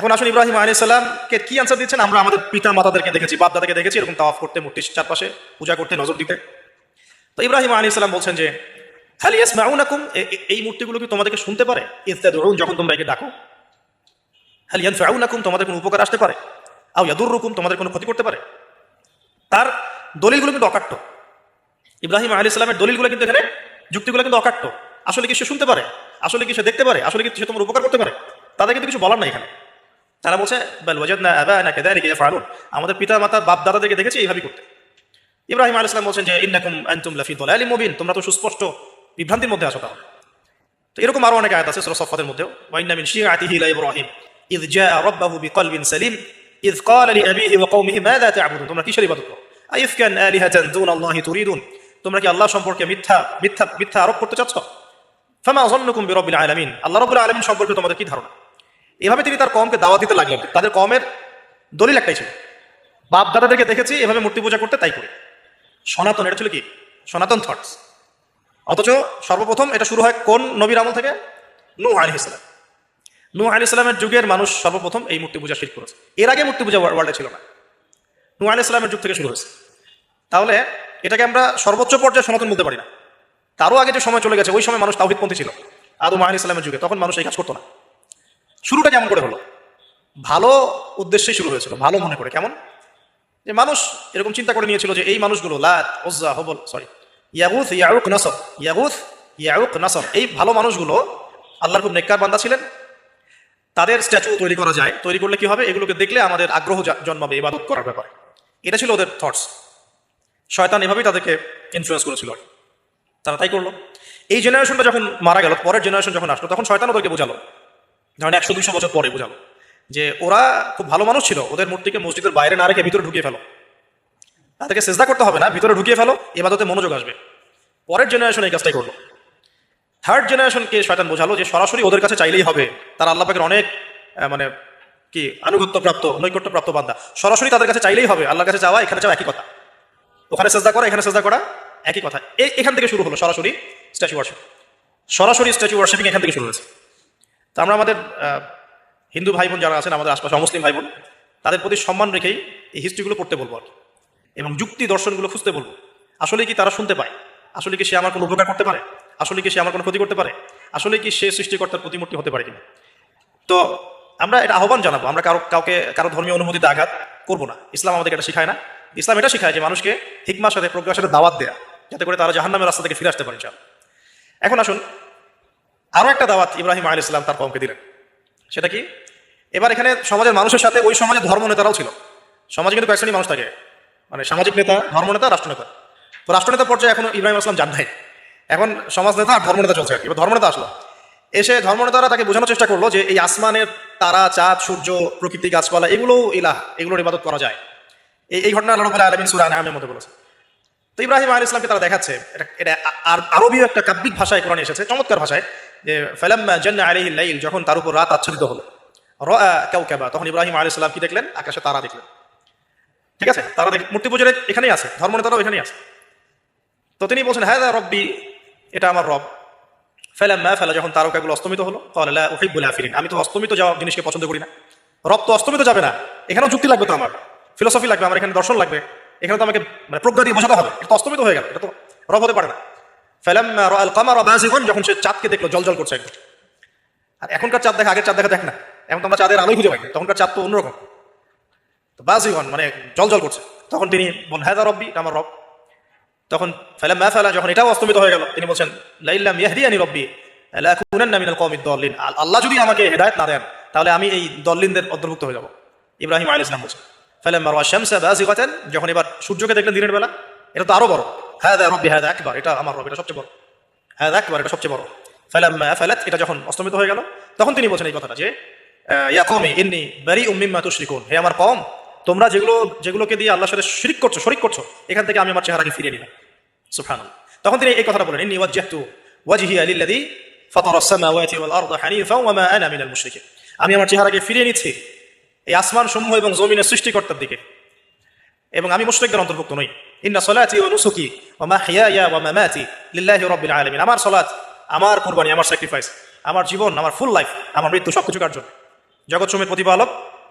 এখন আসুন ইব্রাহিম আলী সাল্লামকে কি আনসার দিচ্ছেন? আমরা আমাদের পিতা মাতাদেরকে দেখেছি বাপ দাদাকে দেখেছি, এরকম তাওয়াফ করতে মূর্তির চারপাশে পূজা করতে, নজর দিতে। তো ইব্রাহিম আলী সাল্লাম বলছেন যে হ্যাল ইয়াস মাউনাকুম এই মূর্তিগুলো কি তোমাদেরকে শুনতে পারে? ইস্তাদুরুন যখন তোমরা একে ডাকো। হ্যাল ইয়ান ফাউনাকুম তোমাদের কোনো উপকার আসতে পারে। আও ইয়াদুররুকুম তোমাদের কোনো ক্ষতি করতে পারে। তার দলিলগুলো কিন্তু অকাট্য। ইব্রাহিম আলী সাল্লামের দলিলগুলো কিন্তু এখানে, যুক্তিগুলো কিন্তু অকাট্য। আসলে কি সে শুনতে পারে? আসলে কি সে দেখতে পারে? আসলে কি সে তোমার উপকার করতে পারে? তাদের কিন্তু কিছু বলার নাই এখানে। তারা বলছে আমাদের পিতা মাতা বাপ দাদাদেরকে দেখেছি এইভাবেই করতে। ইব্রাহিম আলী ইসলাম বলছেন যে, ইন্নাকুম আনতুম লাফি দলালি মুবিন। তোমরা তো সুস্পষ্ট বিভ্রান্তির মধ্যে আছো তাহলে। তো এরকম আরও অনেক আয়াত আছে সূরা সফাতের মধ্যেও ওয়াইন্না মিন শিআতিহি লা ইব্রাহিম। ইয জাআ রাব্বাহু বিকলবিন সালিম। ইয ক্বালা লিআবিহি ওয়া কওমিহি মাযা তা'বুদুন? তোমরা কিসের ইবাদত করো? আইফকান আলিহাতান দুনাল্লাহি তুরিদুন। তোমরা কি আল্লাহ সম্পর্কে মিথ্যা মিথ্যা মিথ্যা আরোপ করতে চাচ্ছ? ফামা যন্নুকুম বিরাব্বিল আলামিন। আল্লাহ রাব্বুল আলামিন সম্পর্কে তোমাদের কি ধারণা? এভাবে তিনি তার কমকে দাওয়া দিতে লাগলেন। তাদের কমের দলিল একটাই ছিল। বাপ দাদাদেরকে দেখেছি, এভাবে মূর্তি পূজা করতে তাই করে। সনাতন, এটা ছিল কি? সনাতন থটস অথচ সর্বপ্রথম এটা শুরু হয় কোন নবীর আমল থেকে? নূহ আলী ইসলাম নূহ আলী ইসলামের যুগের মানুষ সর্বপ্রথম এই মূর্তি পূজা শিল্প করেছে। এর আগে মূর্তি পূজা ওয়ার্ল্ডে ছিল না। নূহ আলী ইসলামের যুগ থেকে শুরু হয়েছে। তাহলে এটাকে আমরা সর্বোচ্চ পর্যায়ে সনাতন বলতে পারি না। তারও আগে যে সময় চলে গেছে, ওই সময় মানুষ তাওহিদপন্থী ছিল। আদম আলী ইসলামের যুগে। তখন মানুষ এই কাজ করতো না। শুরুটা কেমন করে হলো? ভালো উদ্দেশ্যে শুরু হয়েছিল, ভালো মনে করে, কেমন? যে মানুষ এরকম চিন্তা করে নিয়েছিল যে এই মানুষগুলো, লাত, ওজ্জা, হবল সরি ইয়াগুথ ইয়াউক, নাসর ইয়াগুথ ইয়াউক, নাসর, এই ভালো মানুষগুলো আল্লাহর খুব নেককার বান্দা ছিলেন। তাদের স্ট্যাচু তৈরি করা যায়, তৈরি করলে কি হবে? এগুলোকে দেখলে আমাদের আগ্রহ জন্মাবে ইবাদত করার ব্যাপারে। এটা ছিল ওদের থটস শয়তান এভাবেই তাদেরকে ইনফ্লুয়েন্স করেছিল। তারা তাই করল। এই জেনারেশনটা যখন মারা গেল, পরের জেনারেশন যখন আসলো, তখন শয়তান ওদেরকে বোঝালো ধরেন একশো দুশো বছর পরে, বোঝালো। যে ওরা খুব ভালো মানুষ ছিল, ওদের মূর্তিকে মসজিদের বাইরে না রেখে ভিতরে ঢুকিয়ে ফেলো। তাদেরকে চেষ্টা করতে হবে না, ভিতরে ঢুকিয়ে ফেলো এবাদতে মনোযোগ আসবে। পরের জেনারেশন এই কাজটাই করল। থার্ড জেনারেশনকে শয়তান বোঝালো যে সরাসরি ওদের কাছে চাইলেই হবে, তারা আল্লাহ পাকের অনেক মানে কি আনুগত্য প্রাপ্ত নৈকট্য প্রাপ্ত বান্দা। সরাসরি তাদের কাছে চাইলেই হবে, আল্লাহর কাছে যাওয়া এখানে যাওয়া একই কথা। ওখানে চেষ্টা করা, এখানে চেষ্টা করা, একই কথা। এখান থেকে শুরু হলো সরাসরি স্ট্যাচু ওয়ার্শিপ সরাসরি স্ট্যাচু ওয়ার্শিপিং এখান থেকে শুরু হয়েছে। আমরা আমাদের হিন্দু ভাই বোন যারা আছেন, আমাদের আশপাশে অমুসলিম ভাই বোন তাদের প্রতি সম্মান রেখেই এই হিস্ট্রিগুলো পড়তে বলব আর এবং যুক্তি দর্শনগুলো খুঁজতে বলব। আসলে কি তারা শুনতে পায়? আসলে কি সে আমার কোনো উপকার করতে পারে? আসলে কি সে আমার কোনো ক্ষতি করতে পারে? আসলে কি সে সৃষ্টিকর্তার প্রতিমূর্তি হতে পারে কিনা? তো আমরা এটা আহ্বান জানাব। আমরা কারও, কাউকে, কারও ধর্মীয় অনুমতিতে আঘাত করব না। ইসলাম আমাদেরকে এটা শেখায় না। ইসলাম এটা শেখায় যে মানুষকে হিকমার সাথে, প্রজ্ঞার সাথে দাওয়াত দেয়া, যাতে করে তারা জাহান্নামের রাস্তা থেকে ফিরে আসতে পারে এখন আসুন আরও একটা দাওয়াত ইব্রাহিম আল ইসলাম তার কমকে দিলেন। সেটা কি? এবার এখানে সমাজের মানুষের সাথে ওই সমাজের ধর্ম নেতারাও ছিল। সমাজে কিন্তু কয়েক শ্রেণি মানুষ থাকে। মানে সামাজিক নেতা ধর্মনেতা রাষ্ট্রনেতা। তো রাষ্ট্রনেতা পর্যায়ে এখন ইব্রাহিম আসলাম জান নাই। এখন সমাজ নেতা আর ধর্মনেতা চলছে আর কি। ধর্মনেতা আসলো। এসে ধর্মনেতারা তাকে বোঝানোর চেষ্টা করল যে এই আসমানের তারা, চাঁদ, সূর্য, প্রকৃতি, গাছপালা এগুলো ইলাহ, এগুলোর ইবাদত করা যায়। এই এই ঘটনা আল্লাহ আলামিন সূরা আনআমের মধ্যে বলেছে। তো ইব্রাহিম আলী ইসলামকে তারা দেখাচ্ছে। এটা এটা আর আরবীয় একটা কাব্যিক ভাষায় কোরআনে এসেছে, চমৎকার ভাষায়। যে, ফালাম্মা জান্না আলাইহিল লাইল যখন তার উপর রাত আচ্ছাদিত হলো। রাআ কাওকাবা, তখন ইব্রাহিম আলী ইসলাম কি দেখলেন? আকাশে তারা দেখলেন। ঠিক আছে? তারা দেখ মূর্তি পুজোর এখানেই আছে, ধর্মনেতারাও এখানেই আছে। তো তিনি বলছেন হ্যাঁ রব্বি এটা আমার রব। ফেলাম্মা, ফেলা, যখন তারকাগুলো অস্তমিত হলো কলা উহিবুল আফিরিন আমি তো অস্তমিত যাওয়া জিনিসকে পছন্দ করি না। রব তো অস্তমিত যাবে না। এখানেও যুক্তি লাগবে তো আমার। ফিলোসফি লাগবে আমার, এখানে দর্শন লাগবে। এখানে তো আমাকে মানে প্রজ্ঞা দিয়ে বোঝাতে হবে। এটা অস্তমিত হয়ে গেল। এটা তো রব হতে পারে না। ফেলাম্মা আল কামার বাজিগন যখন সে চাঁদকে দেখল জল করছে একদম। আর এখনকার চাঁদ দেখা, আগের চাঁদ দেখা, দেখ না। এখন তো আমরা চাঁদের আলোই খুঁজে পাই তখনকার চাঁদ তো অন্যরকম। তো বাজিগন মানে জল জল করছে। তখন তিনি বলেন হ্যাঁ রব্বি আমার রব। তখন ফেলা মা ফেলা, যখন এটাও অস্তমিত হয়ে গেল, তিনি বলছেন লাইল্লাম ইয়াহদিয়ানি রব্বি, আল- আল্লাহ যদি আমাকে হেদায়েত না দেন, তাহলে আমি এই দল্লিনদের অন্তর্ভুক্ত হয়ে যাব। ইব্রাহিম আলাইহিস সালাম বলছেন, ফালাম্মা রাআ শামসা বাজিগাতান যখন এবার সূর্যকে দেখলেন দিনের বেলা, এটা তো আরও বড়। হ্যাঁ রব্বি হ্যাঁ আকবার, এটা আমার রব, এটা সবচেয়ে বড়। হ্যাঁ আকবার, এটা সবচেয়ে বড়। ফালাম্মা ফালাত, এটা যখন অস্তমিত হয়ে গেল, তখন তিনি বলছেন এই কথাটা যে ইয়া কওমি ইন্নী বারিউম মিম্মা তুশরিকুন। হে আমার কওম, তোমরা যেগুলো, যেগুলোকে দিয়ে আল্লাহর সাথে শিরিক করছ, শরিক করছ, এখান থেকে আমি আমার চেহারাকে ফিরিয়ে নিলাম। সুবহানাল্লাহ। তখন তিনি এই কথাটা বলেন, ইন্নী ওয়াজ্জাহতু ওয়াজহিয়া লিল্লাযী ফাতারা আস-সামাওয়াতি ওয়াল আরদা হানিফা ওয়া মা আনা মিনাল মুশরিকিন। আমি আমার চেহারাকে ফিরিয়ে নিচ্ছি এই আসমান সমূহ এবং জমিনের সৃষ্টিকর্তার দিকে। এবং আমি মুশরিকদের অন্তর্ভুক্ত নই। ইন্না সলাতি ওয়া নুসুকি ওয়া মাহইয়ায়া ওয়া মামাতি লিল্লাহি রাব্বিল আলামিন। আমার সালাত আমার কুরবানি, আমার স্যাক্রিফাইস আমার জীবন, আমার ফুল লাইফ আমার মৃত্যু, সবকিছু কার জন্য? জগৎসমের প্রতিপালক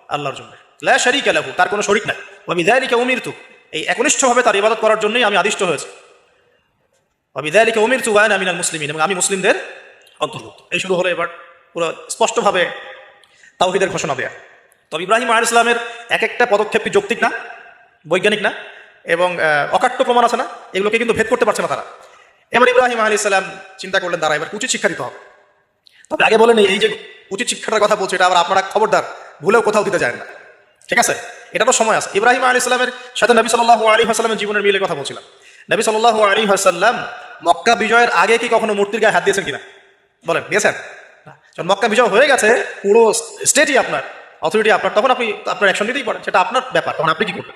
আল্লাহর জন্য। লা শারিক লাহু, তার কোনো শরিক নাই। ওয়া বিযালিকা উমিরতু এই একনিষ্ঠভাবে তার ইবাদত করার জন্যই আমি আদিষ্ট হয়েছি। ওয়া বিযালিকা উমিরতু ওয়া আনা মিনাল মুসলিমিন এবং আমি মুসলিমদের অন্তর্ভুক্ত। এই শুরু হলো এবার পুরো স্পষ্টভাবে তাওহিদের ঘোষণা দেয়া। তবে ইব্রাহিম আল ইসলামের এক একটা পদক্ষেপ কি যৌক্তিক না? বৈজ্ঞানিক না? এবং অকাট্য প্রমাণ আছে না? এগুলোকে কিন্তু ভেদ করতে পারছে না তারা। এবার ইব্রাহিম আলী ইসলাম চিন্তা করলেন তারা এবার উচিত শিক্ষা দিতে হবে। তবে আগে বলেন, এই যে উচিত শিক্ষাটার কথা বলছে, এটা আবার আপনারা খবরদার, ভুলেও কোথাও দিতে যায় না। ঠিক আছে? এটা তো সময় আছে। ইব্রাহিম আলী ইসলামের সাথে নবী সাল্লাহ আলী হাসালামের জীবনের মিলে কথা বলছিলাম। নবী সাল্লাহ আলী হাসাল্লাম মক্কা বিজয়ের আগে কি কখনো মূর্তির গায়ে হাত দিয়েছেন কিনা? বলেন, দিয়েছেন। মক্কা বিজয় হয়ে গেছে, পুরো স্টেটই আপনার অথরিটি আপনার, তখন আপনি, আপনার অ্যাকশন নিতেই পারেন, সেটা আপনার ব্যাপার, তখন আপনি কি করবেন?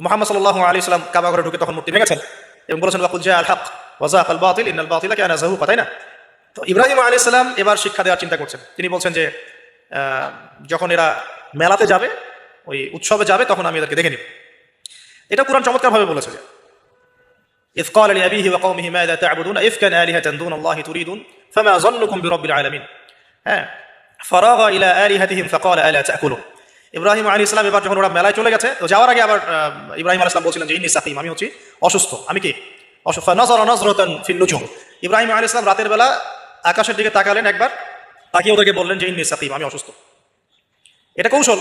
মোহাম্মদ সাল্লাহ আলী ইসলাম কাবা ঘরে ঢুকে তখন মূর্তি ভেঙেছেন এবং বলেছেন বাকুল জয় আল হক ওয়াজা আল বাতিল ইনাল বাতিল কেন জাহু তাই না তো ইব্রাহিম আলী ইসলাম এবার শিক্ষা দেওয়ার চিন্তা করছেন তিনি বলছেন যে আহ, যখন এরা মেলাতে যাবে ওই উৎসবে যাবে তখন আমি এদেরকে দেখে নিব এটা কোরআন চমৎকারভাবে বলেছে যে إذ قال لأبيه وقومه ماذا تعبدون إفكا آلهة دون الله تريدون فما ظنكم برب العالمين হ্যাঁ فراغ إلى آلهتهم فقال ألا تأكلون ইব্রাহিম আলী ইসলাম এবার যখন ওরা মেলায় চলে গেছে, তো যাওয়ার আগে আবার ইব্রাহিম আলী ইসলাম বলছিলেন যে, ইন্নি সাকিম, আমি হচ্ছি অসুস্থ। আমি কি? অসুস্থ। নজর নজরতন ফিল নুজুম। ইব্রাহিম আলী ইসলাম রাতের বেলা আকাশের দিকে তাকালেন একবার, তাকিয়ে ওদেরকে বললেন যে, ইন্নি সাকিম, আমি অসুস্থ। এটা কৌশল।